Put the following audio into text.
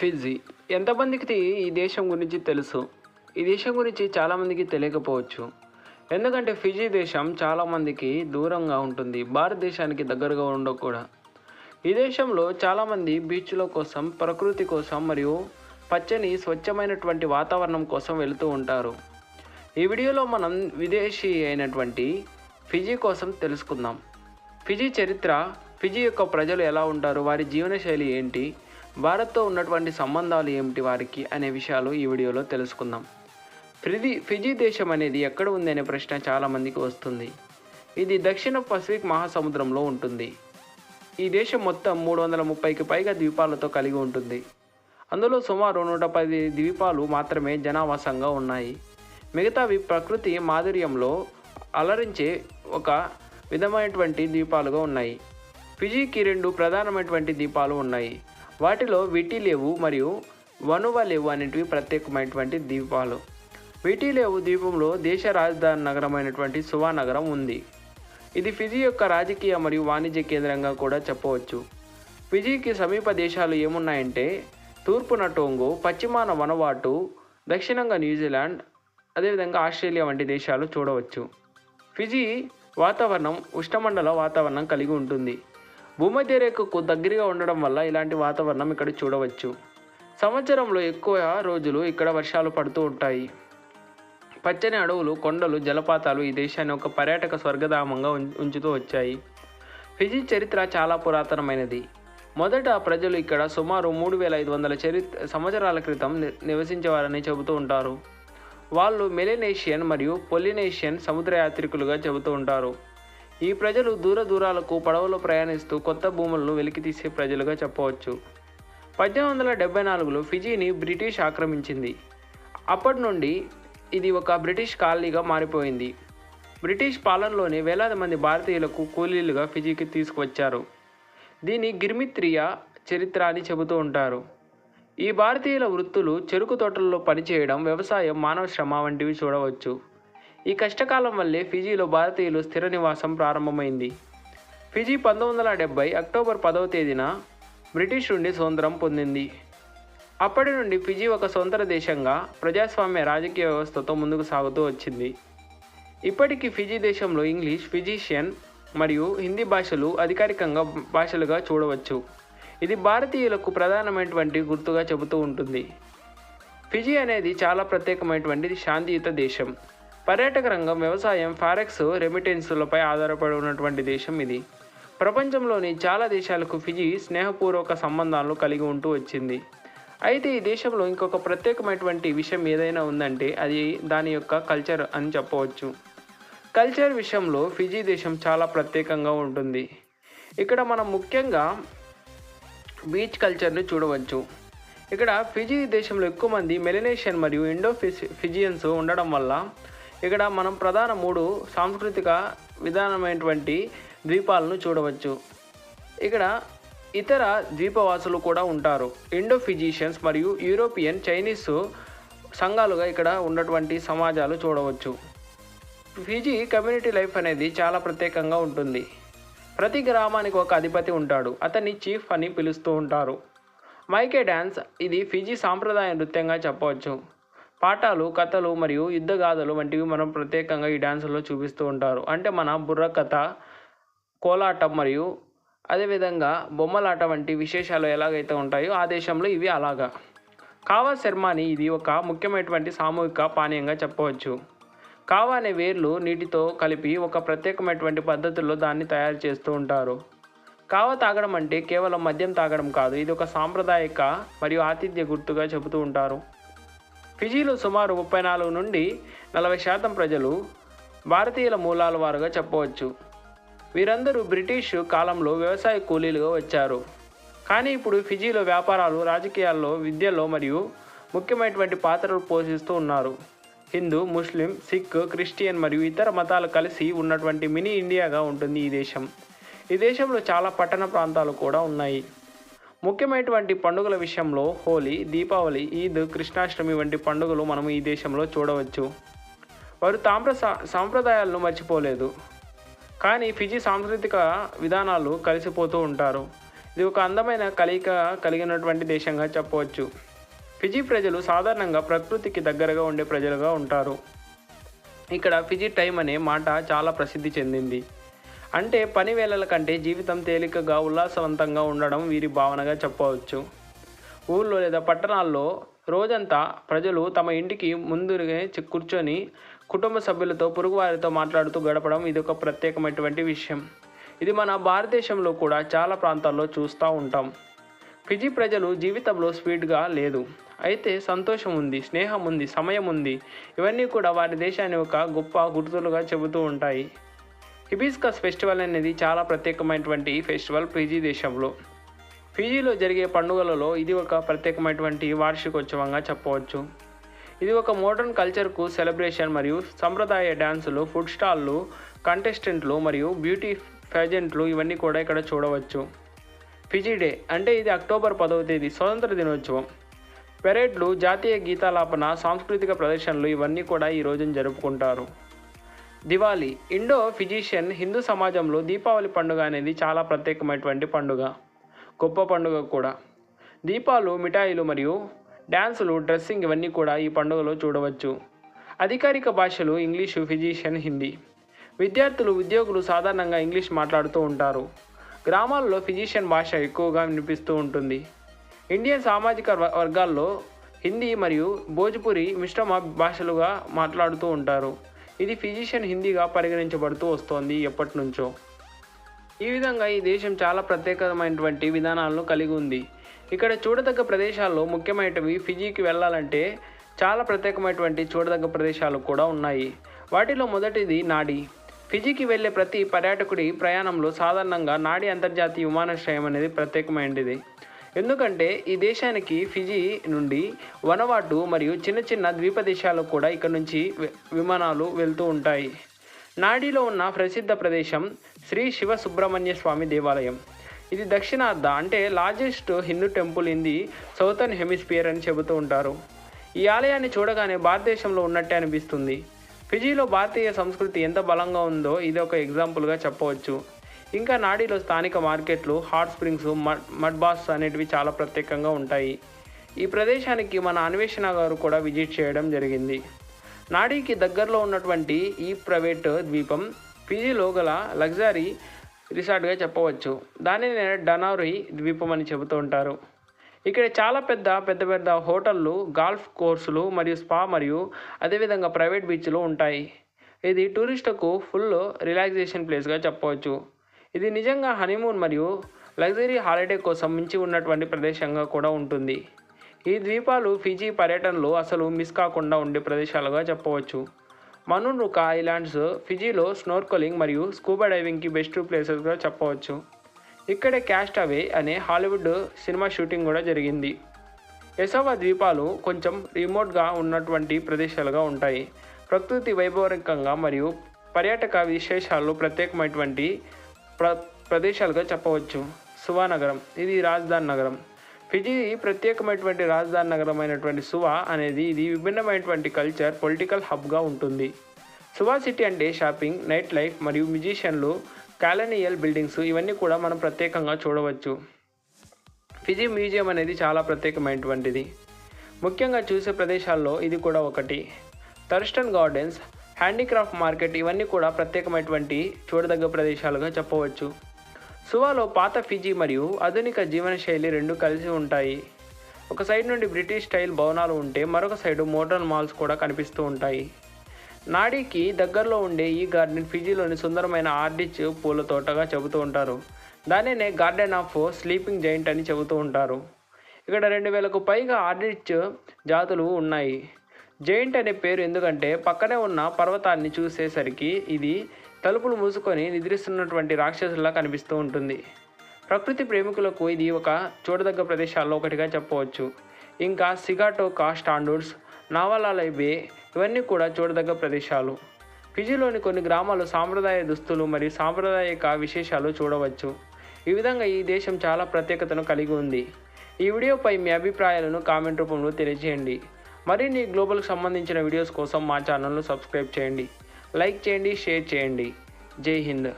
Fiji ఎంతమందికి ఈ దేశం గురించి తెలుసు? ఈ దేశం గురించి చాలామందికి తెలియకపోవచ్చు. ఎందుకంటే ఫిజీ దేశం చాలామందికి దూరంగా ఉంటుంది. భారతదేశానికి దగ్గరగా ఉండకూడదు. కూడా ఈ దేశంలో చాలామంది బీచ్ల కోసం ప్రకృతి కోసం మరియు పచ్చని స్వచ్ఛమైనటువంటి వాతావరణం కోసం వెళుతూ ఉంటారు. ఈ వీడియోలో మనం విదేశీ అయినటువంటి ఫిజీ కోసం తెలుసుకుందాం. ఫిజీ చరిత్ర ఫిజీ యొక్క ప్రజలు ఎలా ఉంటారు? వారి జీవనశైలి ఏంటి? భారత్తో ఉన్నటువంటి సంబంధాలు ఏమిటి వారికి అనే విషయాలు ఈ వీడియోలో తెలుసుకుందాం. ఫిజీ ఫిజీ దేశం అనేది ఎక్కడ ఉంది అనే ప్రశ్న చాలామందికి వస్తుంది. ఇది దక్షిణ పసిఫిక్ మహాసముద్రంలో ఉంటుంది. ఈ దేశం మొత్తం మూడు వందల ముప్పైకి పైగా ద్వీపాలతో కలిగి ఉంటుంది. అందులో సుమారు నూట పది ద్వీపాలు మాత్రమే జనావాసంగా ఉన్నాయి. మిగతావి ప్రకృతి మాధుర్యంలో అలరించే ఒక విధమైనటువంటి ద్వీపాలుగా ఉన్నాయి. ఫిజీకి రెండు ప్రధానమైనటువంటి ద్వీపాలు ఉన్నాయి. వాటిలో విటిలేవు మరియు వనువలేవు అనేటివి ప్రత్యేకమైనటువంటి ద్వీపాలు. విటిలేవు ద్వీపంలో దేశ రాజధాని నగరమైనటువంటి సువా నగరం ఉంది. ఇది ఫిజీ యొక్క రాజకీయ మరియు వాణిజ్య కేంద్రంగా కూడా చెప్పవచ్చు. ఫిజీకి సమీప దేశాలు ఏమున్నాయంటే తూర్పున టోంగో పశ్చిమాన వనవాటు దక్షిణంగా న్యూజిలాండ్ అదేవిధంగా ఆస్ట్రేలియా వంటి దేశాలు చూడవచ్చు. ఫిజీ వాతావరణం ఉష్ణమండల వాతావరణం కలిగి ఉంటుంది. భూమధ్య రేఖకు దగ్గరగా ఉండడం వల్ల ఇలాంటి వాతావరణం ఇక్కడ చూడవచ్చు. సంవత్సరంలో ఎక్కువ రోజులు ఇక్కడ వర్షాలు పడుతూ ఉంటాయి. పచ్చని అడవులు కొండలు జలపాతాలు ఈ దేశాన్ని ఒక పర్యాటక స్వర్గధామంగా ఉం- ఉంచుతూ వచ్చాయి. ఫిజి చరిత్ర చాలా పురాతనమైనది. మొదట ప్రజలు ఇక్కడ సుమారు మూడు వేల ఐదు వందల చరిత్ర సంవత్సరాల క్రితం ని- నివసించేవారని చెబుతూ ఉంటారు. వాళ్ళు మెలినేషియన్ మరియు పొలినేషియన్ సముద్ర యాత్రికులుగా చెబుతూ ఉంటారు. ఈ ప్రజలు దూర దూరాలకు పడవలో ప్రయాణిస్తూ కొత్త భూములను వెలికితీసే ప్రజలుగా చెప్పవచ్చు. పద్దెనిమిది వందల డెబ్బై నాలుగులో ఫిజీని బ్రిటిష్ ఆక్రమించింది. అప్పటి నుండి ఇది ఒక బ్రిటిష్ కాలనీగా మారిపోయింది. బ్రిటిష్ పాలనలోనే వేలాది మంది భారతీయులకు కూలీలుగా ఫిజీకి తీసుకువచ్చారు. దీని గిర్మిత్రియ చరిత్ర అని చెబుతూ ఉంటారు. ఈ భారతీయుల వృత్తులు చెరుకు తోటల్లో పనిచేయడం వ్యవసాయం మానవ శ్రమ వంటివి చూడవచ్చు. ఈ కష్టకాలం వల్లే ఫిజీలో భారతీయులు స్థిర నివాసం ప్రారంభమైంది. ఫిజీ పంతొమ్మిది వందల డెబ్బై అక్టోబర్ పదవ తేదీన బ్రిటిష్ నుండి స్వతంత్రం పొందింది. అప్పటి నుండి ఫిజీ ఒక స్వతంత్ర దేశంగా ప్రజాస్వామ్య రాజకీయ వ్యవస్థతో ముందుకు సాగుతూ వచ్చింది. ఇప్పటికీ ఫిజీ దేశంలో ఇంగ్లీష్ ఫిజీషియన్ మరియు హిందీ భాషలు అధికారికంగా భాషలుగా చూడవచ్చు. ఇది భారతీయులకు ప్రధానమైనటువంటి గుర్తుగా చెబుతూ ఉంటుంది. ఫిజీ అనేది చాలా ప్రత్యేకమైనటువంటి శాంతియుత దేశం. పర్యాటక రంగం వ్యవసాయం ఫారెక్స్ రెమిటెన్సులపై ఆధారపడి ఉన్నటువంటి దేశం ఇది. ప్రపంచంలోని చాలా దేశాలకు ఫిజీ స్నేహపూర్వక సంబంధాలను కలిగి ఉంటూ వచ్చింది. అయితే ఈ దేశంలో ఇంకొక ప్రత్యేకమైనటువంటి విషయం ఏదైనా ఉందంటే అది దాని యొక్క కల్చర్ అని చెప్పవచ్చు. కల్చర్ విషయంలో ఫిజీ దేశం చాలా ప్రత్యేకంగా ఉంటుంది. ఇక్కడ మనం ముఖ్యంగా బీచ్ కల్చర్ని చూడవచ్చు. ఇక్కడ ఫిజీ దేశంలో ఎక్కువ మంది మెలినేషియన్ మరియు ఇండో ఫిజి ఫిజియన్స్ ఉండడం వల్ల ఇక్కడ మనం ప్రధాన మూడు సాంస్కృతిక విధానమైనటువంటి ద్వీపాలను చూడవచ్చు. ఇక్కడ ఇతర ద్వీపవాసులు కూడా ఉంటారు. ఇండో ఫిజీషియన్స్ మరియు యూరోపియన్ చైనీస్ సంఘాలుగా ఇక్కడ ఉన్నటువంటి సమాజాలు చూడవచ్చు. ఫిజీ కమ్యూనిటీ లైఫ్ అనేది చాలా ప్రత్యేకంగా ఉంటుంది. ప్రతి గ్రామానికి ఒక అధిపతి ఉంటాడు. అతన్ని చీఫ్ అని పిలుస్తూ ఉంటారు. మైకే డ్యాన్స్ ఇది ఫిజీ సాంప్రదాయ నృత్యంగా చెప్పవచ్చు. పాఠాలు కథలు మరియు యుద్ధగాథలు వంటివి మనం ప్రత్యేకంగా ఈ డ్యాన్సుల్లో చూపిస్తూ ఉంటారు. అంటే మన బుర్ర కథ కోలాటం మరియు అదేవిధంగా బొమ్మలాట వంటి విశేషాలు ఎలాగైతే ఉంటాయో ఆ దేశంలో ఇవి అలాగా. కావా శర్మాని ఇది ఒక ముఖ్యమైనటువంటి సామూహిక పానీయంగా చెప్పవచ్చు. కావా అనే వేర్లు నీటితో కలిపి ఒక ప్రత్యేకమైనటువంటి పద్ధతుల్లో దాన్ని తయారు చేస్తూ ఉంటారు. కావా తాగడం అంటే కేవలం మద్యం తాగడం కాదు ఇది ఒక సాంప్రదాయక మరియు ఆతిథ్య గుర్తుగా చెబుతూ ఉంటారు. ఫిజీలో సుమారు ముప్పై నాలుగు నుండి నలభై శాతం ప్రజలు భారతీయుల మూలాల వారుగా చెప్పవచ్చు. వీరందరూ బ్రిటిష్ కాలంలో వ్యవసాయ కూలీలుగా వచ్చారు. కానీ ఇప్పుడు ఫిజీలో వ్యాపారాలు రాజకీయాల్లో విద్యలో మరియు ముఖ్యమైనటువంటి పాత్రలు పోషిస్తూ ఉన్నారు. హిందూ ముస్లిం సిక్ క్రిస్టియన్ మరియు ఇతర మతాలు కలిసి ఉన్నటువంటి మినీ ఇండియాగా ఉంటుంది ఈ దేశం. ఈ దేశంలో చాలా పట్టణ ప్రాంతాలు కూడా ఉన్నాయి. ముఖ్యమైనటువంటి పండుగల విషయంలో హోలీ దీపావళి ఈద్ కృష్ణాష్టమి వంటి పండుగలు మనం ఈ దేశంలో చూడవచ్చు. వారు తామ్ర సా- సాంప్రదాయాలను మర్చిపోలేదు. కానీ ఫిజీ సాంస్కృతిక విధానాలు కలిసిపోతూ ఉంటారు. ఇది ఒక అందమైన కలయిక కలిగినటువంటి దేశంగా చెప్పవచ్చు. ఫిజీ ప్రజలు సాధారణంగా ప్రకృతికి దగ్గరగా ఉండే ప్రజలుగా ఉంటారు. ఇక్కడ ఫిజీ టైం అనే మాట చాలా ప్రసిద్ధి చెందింది. అంటే పని వేళల కంటే జీవితం తేలికగా ఉల్లాసవంతంగా ఉండడం వీరి భావనగా చెప్పవచ్చు. ఊళ్ళో లేదా పట్టణాల్లో రోజంతా ప్రజలు తమ ఇంటికి ముందుగా కూర్చొని కుటుంబ సభ్యులతో పొరుగువారితో మాట్లాడుతూ గడపడం ఇది ఒక ప్రత్యేకమైనటువంటి విషయం. ఇది మన భారతదేశంలో కూడా చాలా ప్రాంతాల్లో చూస్తూ ఉంటాం. ఫిజీ ప్రజలు జీవితంలో స్పీడ్గా లేదు. అయితే సంతోషం ఉంది స్నేహం ఉంది సమయం ఉంది. ఇవన్నీ కూడా వారి దేశాన్ని ఒక గొప్ప గుర్తులుగా చెబుతూ ఉంటాయి. హిబిస్కస్ ఫెస్టివల్ అనేది చాలా ప్రత్యేకమైనటువంటి ఫెస్టివల్ ఫిజీ దేశంలో. ఫిజీలో జరిగే పండుగలలో ఇది ఒక ప్రత్యేకమైనటువంటి వార్షికోత్సవంగా చెప్పవచ్చు. ఇది ఒక మోడర్న్ కల్చర్కు సెలబ్రేషన్ మరియు సంప్రదాయ డ్యాన్సులు ఫుడ్ స్టాల్లు కంటెస్టెంట్లు మరియు బ్యూటీ పేజెంట్లు ఇవన్నీ కూడా ఇక్కడ చూడవచ్చు. ఫిజీ డే అంటే ఇది అక్టోబర్ పదవ తేదీ స్వతంత్ర దినోత్సవం. పెరేడ్లు జాతీయ గీతాలాపన సాంస్కృతిక ప్రదర్శనలు ఇవన్నీ కూడా ఈ రోజున జరుపుకుంటారు. దివాళీ ఇండో ఫిజిషియన్ హిందూ సమాజంలో దీపావళి పండుగ అనేది చాలా ప్రత్యేకమైనటువంటి పండుగ గొప్ప పండుగ కూడా. దీపాలు మిఠాయిలు మరియు డ్యాన్సులు డ్రెస్సింగ్ ఇవన్నీ కూడా ఈ పండుగలో చూడవచ్చు. అధికారిక భాషలు ఇంగ్లీషు ఫిజిషియన్ హిందీ. విద్యార్థులు ఉద్యోగులు సాధారణంగా ఇంగ్లీష్ మాట్లాడుతూ ఉంటారు. గ్రామాల్లో ఫిజిషియన్ భాష ఎక్కువగా వినిపిస్తూ ఉంటుంది. ఇండియన్ సామాజిక వ- వర్గాల్లో హిందీ మరియు భోజ్పురి మిశ్రమ భాషలుగా మాట్లాడుతూ ఉంటారు. ఇది ఫిజిషియన్ హిందీగా పరిగణించబడుతూ వస్తోంది ఎప్పటి నుంచో ఈ విధంగా ఈ దేశం చాలా ప్రత్యేకమైనటువంటి విధానాలను కలిగి ఉంది. ఇక్కడ చూడదగ్గ ప్రదేశాల్లో ముఖ్యమైనవి ఫిజీకి వెళ్ళాలంటే చాలా ప్రత్యేకమైనటువంటి చూడదగ్గ ప్రదేశాలు కూడా ఉన్నాయి. వాటిలో మొదటిది నాడి. ఫిజీకి వెళ్ళే ప్రతి పర్యాటకుడి ప్రయాణంలో సాధారణంగా నాడి అంతర్జాతీయ విమానాశ్రయం అనేది ప్రత్యేకమైనది. ఎందుకంటే ఈ దేశానికి ఫిజీ నుండి వనవాటు మరియు చిన్న చిన్న ద్వీప దేశాలకు కూడా ఇక్కడ నుంచి విమానాలు వెళ్తూ ఉంటాయి. నాడిలో ఉన్న ప్రసిద్ధ ప్రదేశం శ్రీ శివ సుబ్రహ్మణ్య స్వామి దేవాలయం. ఇది దక్షిణార్ధ అంటే largest Hindu temple in the southern hemisphere అని చెబుతూ ఉంటారు. ఈ ఆలయాన్ని చూడగానే భారతదేశంలో ఉన్నట్టే అనిపిస్తుంది. ఫిజీలో భారతీయ సంస్కృతి ఎంత బలంగా ఉందో ఇది ఒక ఎగ్జాంపుల్గా చెప్పవచ్చు. ఇంకా నాడీలో స్థానిక మార్కెట్లు hot springs mud mud bath అనేటివి చాలా ప్రత్యేకంగా ఉంటాయి. ఈ ప్రదేశానికి మన అన్వేషణ గారు కూడా విజిట్ చేయడం జరిగింది. నాడీకి దగ్గరలో ఉన్నటువంటి ఈ ప్రైవేట్ ద్వీపం ఫిజీలో గల లగ్జరీ రిసార్ట్గా చెప్పవచ్చు. దానిని డనారీ ద్వీపం అని చెబుతూ ఉంటారు. ఇక్కడ చాలా పెద్ద పెద్ద పెద్ద హోటళ్ళు గాల్ఫ్ కోర్సులు మరియు స్పా మరియు అదేవిధంగా ప్రైవేట్ బీచ్లు ఉంటాయి. ఇది టూరిస్టుకు ఫుల్ రిలాక్సేషన్ ప్లేస్గా చెప్పవచ్చు. ఇది నిజంగా హనీమూన్ మరియు లగ్జరీ హాలిడే కోసం మించి ఉన్నటువంటి ప్రదేశంగా కూడా ఉంటుంది. ఈ ద్వీపాలు ఫిజీ పర్యటనలో అసలు మిస్ కాకుండా ఉండే ప్రదేశాలుగా చెప్పవచ్చు. మనునుకా ఐలాండ్స్ ఫిజీలో స్నోర్కలింగ్ మరియు స్కూబా డైవింగ్కి బెస్ట్ ప్లేసెస్గా చెప్పవచ్చు. ఇక్కడే క్యాస్ట్ అవే అనే హాలీవుడ్ సినిమా షూటింగ్ కూడా జరిగింది. ఎసోవా ద్వీపాలు కొంచెం రిమోట్గా ఉన్నటువంటి ప్రదేశాలుగా ఉంటాయి. ప్రకృతి వైభవరికంగా మరియు పర్యాటక విశేషాలు ప్రత్యేకమైనటువంటి ప్ర ప్రదేశాలుగా చెప్పవచ్చు. సువా నగరం. ఇది రాజధాని నగరం. ఫిజీ ప్రత్యేకమైనటువంటి రాజధాని నగరం అయినటువంటి సువా అనేది ఇది విభిన్నమైనటువంటి కల్చర్ పొలిటికల్ హబ్గా ఉంటుంది. సువా సిటీ అంటే షాపింగ్ నైట్ లైఫ్ మరియు మ్యూజిషియన్లు కాలనియల్ బిల్డింగ్స్ ఇవన్నీ కూడా మనం ప్రత్యేకంగా చూడవచ్చు. ఫిజీ మ్యూజియం అనేది చాలా ప్రత్యేకమైనటువంటిది. ముఖ్యంగా చూసే ప్రదేశాల్లో ఇది కూడా ఒకటి. థర్స్టన్ గార్డెన్స్ హ్యాండీక్రాఫ్ట్ మార్కెట్ ఇవన్నీ కూడా ప్రత్యేకమైనటువంటి చూడదగ్గ ప్రదేశాలుగా చెప్పవచ్చు. సువాలో పాత ఫిజీ మరియు ఆధునిక జీవనశైలి రెండు కలిసి ఉంటాయి. ఒక సైడ్ నుండి బ్రిటిష్ స్టైల్ భవనాలు ఉంటే మరొక సైడు మోడర్న్ మాల్స్ కూడా కనిపిస్తూ ఉంటాయి. నాడీకి దగ్గరలో ఉండే ఈ గార్డెన్ ఫిజీలోని సుందరమైన ఆర్డిచ్ పూల తోటగా చెబుతూ ఉంటారు. దానినే గార్డెన్ ఆఫ్ స్లీపింగ్ జైంట్ అని చెబుతూ ఉంటారు. ఇక్కడ రెండు వేలకు పైగా ఆర్డిచ్ జాతులు ఉన్నాయి. జైంట్ అనే పేరు ఎందుకంటే పక్కనే ఉన్న పర్వతాన్ని చూసేసరికి ఇది తలుపులు మూసుకొని నిద్రిస్తున్నటువంటి రాక్షసులా కనిపిస్తూ ఉంటుంది. ప్రకృతి ప్రేమికులకు ఇది ఒక చూడదగ్గ ప్రదేశాల్లో ఒకటిగా చెప్పవచ్చు. ఇంకా సిగాటోకా స్టాండర్డ్స్ నావలాలై బే ఇవన్నీ కూడా చూడదగ్గ ప్రదేశాలు. ఫిజీలోని కొన్ని గ్రామాలు సాంప్రదాయ దుస్తులు మరియు సాంప్రదాయక విశేషాలు చూడవచ్చు. ఈ విధంగా ఈ దేశం చాలా ప్రత్యేకతను కలిగి ఉంది. ఈ వీడియోపై మీ అభిప్రాయాలను కామెంట్ రూపంలో తెలియజేయండి. మరిన్ని గ్లోబల్కి సంబంధించిన వీడియోస్ కోసం మా ఛానల్ను సబ్స్క్రైబ్ చేయండి. లైక్ చేయండి షేర్ చేయండి. జై హింద్.